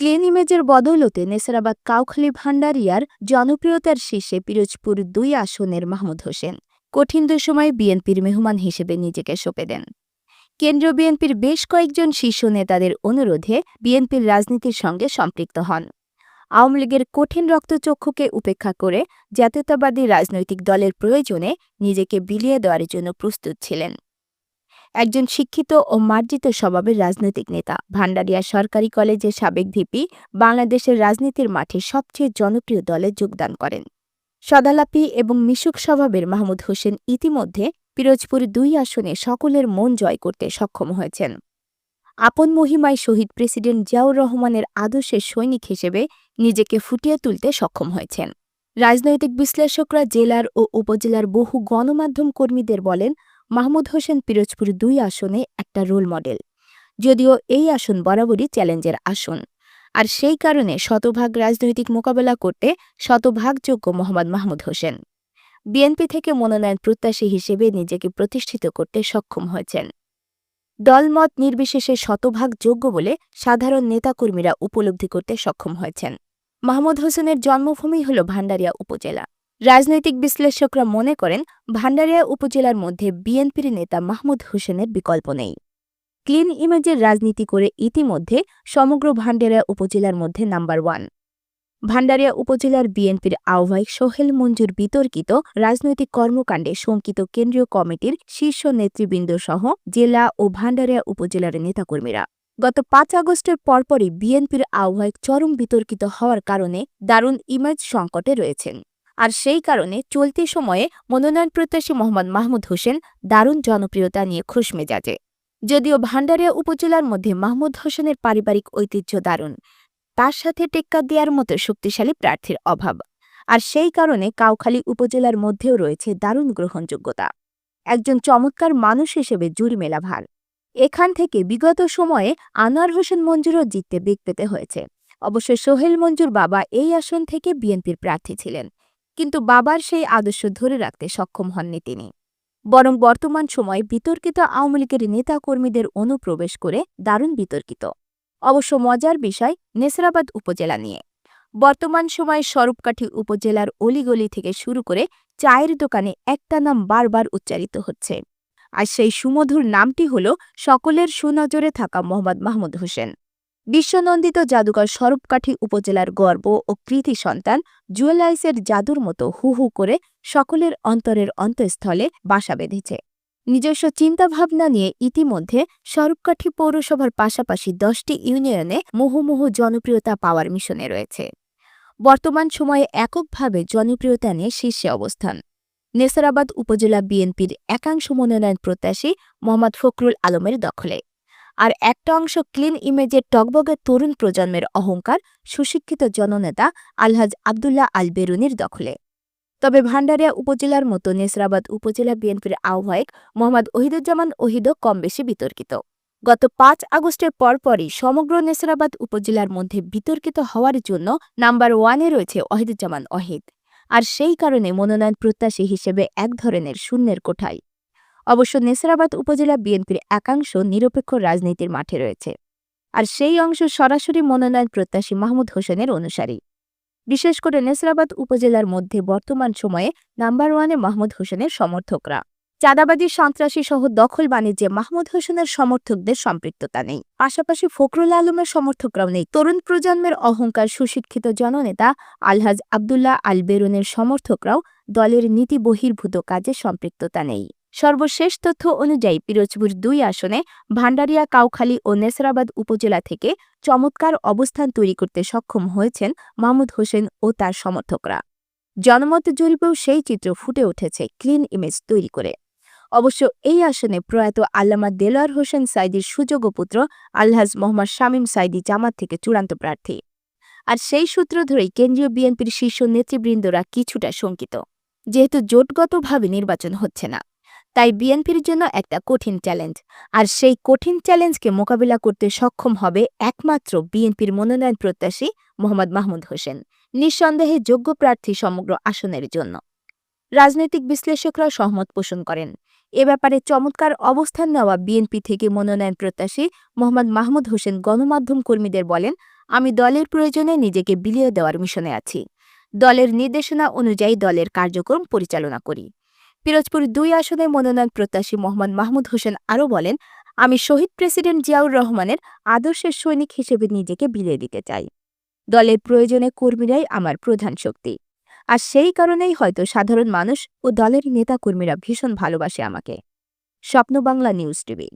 Clean ইমেজের বদৌলতে নেসারাবাদ কাউখালী ভান্ডারিয়ার জনপ্রিয়তার শীর্ষে পিরোজপুর দুই আসনের মাহমুদ হোসেন। কঠিন দুঃসময়ে বিএনপির মেহমান হিসেবে নিজেকে সঁপে দেন। কেন্দ্রীয় বিএনপির বেশ কয়েকজন শীর্ষ নেতাদের অনুরোধে বিএনপির রাজনীতির সঙ্গে সম্পৃক্ত হন। আওয়ামী লীগের কঠিন রক্তচক্ষুকে উপেক্ষা করে জাতীয়তাবাদী রাজনৈতিক দলের প্রয়োজনে নিজেকে বিলিয়ে দেওয়ার জন্য প্রস্তুত ছিলেন। একজন শিক্ষিত ও মার্জিত স্বভাবের রাজনৈতিক নেতা। ভান্ডারিয়া সরকারি কলেজের সাবেক ভিপি বাংলাদেশের রাজনীতির মাঠে সবচেয়ে জনপ্রিয় দলে যোগদান করেন। সদালাপি এবং মিশুক স্বভাবের মাহমুদ হোসেন ইতিমধ্যে পিরোজপুর দুই আসনে সকলের মন জয় করতে সক্ষম হয়েছেন। আপন মহিমায় শহীদ প্রেসিডেন্ট জিয়াউর রহমানের আদর্শের সৈনিক হিসেবে নিজেকে ফুটিয়ে তুলতে সক্ষম হয়েছেন। রাজনৈতিক বিশ্লেষকরা জেলার ও উপজেলার বহু গণমাধ্যম কর্মীদের বলেন মাহমুদ হোসেন পিরোজপুর দুই আসনে একটা রোল মডেল। যদিও এই আসন বরাবরই চ্যালেঞ্জের আসন। আর সেই কারণে শতভাগ রাজনৈতিক মোকাবেলা করতে শতভাগযোগ্য মোহাম্মদ মাহমুদ হোসেন। বিএনপি থেকে মনোনয়ন প্রত্যাশী হিসেবে নিজেকে প্রতিষ্ঠিত করতে সক্ষম হয়েছেন। দলমত নির্বিশেষে শতভাগ যোগ্য বলে সাধারণ নেতাকর্মীরা উপলব্ধি করতে সক্ষম হয়েছেন। মাহমুদ হোসেনের জন্মভূমি হল ভান্ডারিয়া উপজেলা। রাজনৈতিক বিশ্লেষকরা মনে করেন ভান্ডারিয়া উপজেলার মধ্যে বিএনপির নেতা মাহমুদ হোসেনের বিকল্প নেই। ক্লিন ইমেজের রাজনীতি করে ইতিমধ্যে সমগ্র ভান্ডারিয়া উপজেলার মধ্যে নাম্বার ওয়ান। ভান্ডারিয়া উপজেলার বিএনপির আহ্বায়ক সোহেল মঞ্জুর বিতর্কিত রাজনৈতিক কর্মকাণ্ডে শঙ্কিত কেন্দ্রীয় কমিটির শীর্ষ নেতৃবৃন্দ সহ জেলা ও ভান্ডারিয়া উপজেলার নেতাকর্মীরা। গত পাঁচ আগস্টের পরপরই বিএনপির আহ্বায়ক চরম বিতর্কিত হওয়ার কারণে দারুণ ইমেজ সংকটে রয়েছেন। আর সেই কারণে চলতি সময়ে মনোনয়ন প্রত্যাশী মোহাম্মদ মাহমুদ হোসেন দারুণ জনপ্রিয়তা নিয়ে খুশ মেজাজে। যদিও ভান্ডারিয়া উপজেলার মধ্যে মাহমুদ হোসেনের পারিবারিক ঐতিহ্য দারুণ, তার সাথে টেক্কা দেওয়ার মতো শক্তিশালী প্রার্থীর অভাব। আর সেই কারণে কাউখালী উপজেলার মধ্যেও রয়েছে দারুণ গ্রহণযোগ্যতা। একজন চমৎকার মানুষ হিসেবে জুড়ি মেলা ভার। এখান থেকে বিগত সময়ে আনোয়ার হোসেন মঞ্জুরও জিততে বেগ পেতে হয়েছে। অবশ্য সোহেল মঞ্জুর বাবা এই আসন থেকে বিএনপির প্রার্থী ছিলেন। কিন্তু বাবার সেই আদর্শ ধরে রাখতে সক্ষম হননি তিনি। বরং বর্তমান সময়ে বিতর্কিত আওয়ামী লীগের নেতাকর্মীদের অনুপ্রবেশ করে দারুণ বিতর্কিত। অবশ্য মজার বিষয়, নেসরাবাদ উপজেলা নিয়ে। বর্তমান সময়ে স্বরূপকাঠি উপজেলার অলিগলি থেকে শুরু করে চায়ের দোকানে একটা নাম বারবার উচ্চারিত হচ্ছে। আর সেই সুমধুর নামটি হল সকলের সুনজরে থাকা মোহাম্মদ মাহমুদ হোসেন। বিশ্বনন্দিত জাদুকর স্বরূপকাঠি উপজেলার গর্ব ও কৃতি সন্তান জুয়েলাইসের জাদুর মতো হু হু করে সকলের অন্তরের অন্তঃস্থলে বাসা বেঁধেছে। নিজস্ব চিন্তাভাবনা নিয়ে ইতিমধ্যে স্বরূপকাঠি পৌরসভার পাশাপাশি দশটি ইউনিয়নে মুহুমুহু জনপ্রিয়তা পাওয়ার মিশনে রয়েছে। বর্তমান সময়ে এককভাবে জনপ্রিয়তা নিয়ে শীর্ষে অবস্থান। নেসারাবাদ উপজেলা বিএনপির একাংশ মনোনয়ন প্রত্যাশী মোহাম্মদ ফখরুল আলমের দখলে। আর একটা অংশ ক্লিন ইমেজের টকবগে তরুণ প্রজন্মের অহংকার, সুশিক্ষিত জননেতা আলহাজ আবদুল্লাহ আল বেরুনির দখলে। তবে ভান্ডারিয়া উপজেলার মতো নেসরাবাদ উপজেলা বিএনপির আহ্বায়ক মোহাম্মদ ওহিদুজ্জামান ওহিদও কম বেশি বিতর্কিত। গত পাঁচ আগস্টের পরপরই সমগ্র নেসরাবাদ উপজেলার মধ্যে বিতর্কিত হওয়ার জন্য নাম্বার ওয়ানে রয়েছে ওহিদুজ্জামান ওহিদ। আর সেই কারণে মনোনয়ন প্রত্যাশী হিসেবে এক ধরনের শূন্যের কোঠায়। অবশ্য নেসরাবাদ উপজেলা বিএনপির একাংশ নিরপেক্ষ রাজনীতির মাঠে রয়েছে। আর সেই অংশ সরাসরি মনোনয়ন প্রত্যাশী মাহমুদ হোসেনের অনুসারী। বিশেষ করে নেসরাবাদ উপজেলার মধ্যে বর্তমান সময়ে নাম্বার ওয়ানে মাহমুদ হোসেনের সমর্থকরা। চাঁদাবাদী সন্ত্রাসী সহ দখল বাণিজ্যে মাহমুদ হোসেনের সমর্থকদের সম্পৃক্ততা নেই। পাশাপাশি ফখরুল আলমের সমর্থকরাও নেই। তরুণ প্রজন্মের অহংকার সুশিক্ষিত জননেতা আলহাজ আবদুল্লাহ আল বেরুনের সমর্থকরাও দলের নীতি বহির্ভূত কাজে সম্পৃক্ততা নেই। সর্বশেষ তথ্য অনুযায়ী পিরোজপুর দুই আসনে ভান্ডারিয়া কাউখালী ও নেসরাবাদ উপজেলা থেকে চমৎকার অবস্থান তৈরি করতে সক্ষম হয়েছেন মাহমুদ হোসেন ও তার সমর্থকরা। জনমত জরিপেও সেই চিত্র ফুটে উঠেছে ক্লিন ইমেজ তৈরি করে। অবশ্য এই আসনে প্রয়াত আল্লামা দেলোয়ার হোসেন সাইদির সুযোগ্য পুত্র আলহাজ মোহাম্মদ শামীম সাইদি জামাত থেকে চূড়ান্ত প্রার্থী। আর সেই সূত্র ধরেই কেন্দ্রীয় বিএনপির শীর্ষ নেতৃবৃন্দরা কিছুটা শঙ্কিত। যেহেতু জোটগতভাবে নির্বাচন হচ্ছে না। তাই বিএনপির জন্য একটা কঠিন চ্যালেঞ্জ। আর সেই কঠিন চ্যালেঞ্জকে মোকাবিলা করতে সক্ষম হবে একমাত্র বিএনপির মনোনয়ন প্রত্যাশী মোহাম্মদ মাহমুদ হোসেন, নিঃসন্দেহে যোগ্য প্রার্থী সমগ্র আসনের জন্য। রাজনৈতিক বিশ্লেষকরা সহমত পোষণ করেন। এ ব্যাপারে চমৎকার অবস্থান নেওয়া বিএনপি থেকে মনোনয়ন প্রত্যাশী মোহাম্মদ মাহমুদ হোসেন গণমাধ্যম কর্মীদের বলেন, আমি দলের প্রয়োজনে নিজেকে বিলিয়ে দেওয়ার মিশনে আছি। দলের নির্দেশনা অনুযায়ী দলের কার্যক্রম পরিচালনা করি। পিরোজপুর দুই আসনে মনোনয়ন প্রত্যাশী মোহাম্মদ মাহমুদ হোসেন আরও বলেন, আমি শহীদ প্রেসিডেন্ট জিয়াউর রহমানের আদর্শের সৈনিক হিসেবে নিজেকে বিলিয়ে দিতে চাই। দলের প্রয়োজনে কর্মীরাই আমার প্রধান শক্তি। আর সেই কারণেই হয়তো সাধারণ মানুষ ও দলের নেতাকর্মীরা ভীষণ ভালোবাসে আমাকে। স্বপ্ন বাংলা নিউজ টিভি।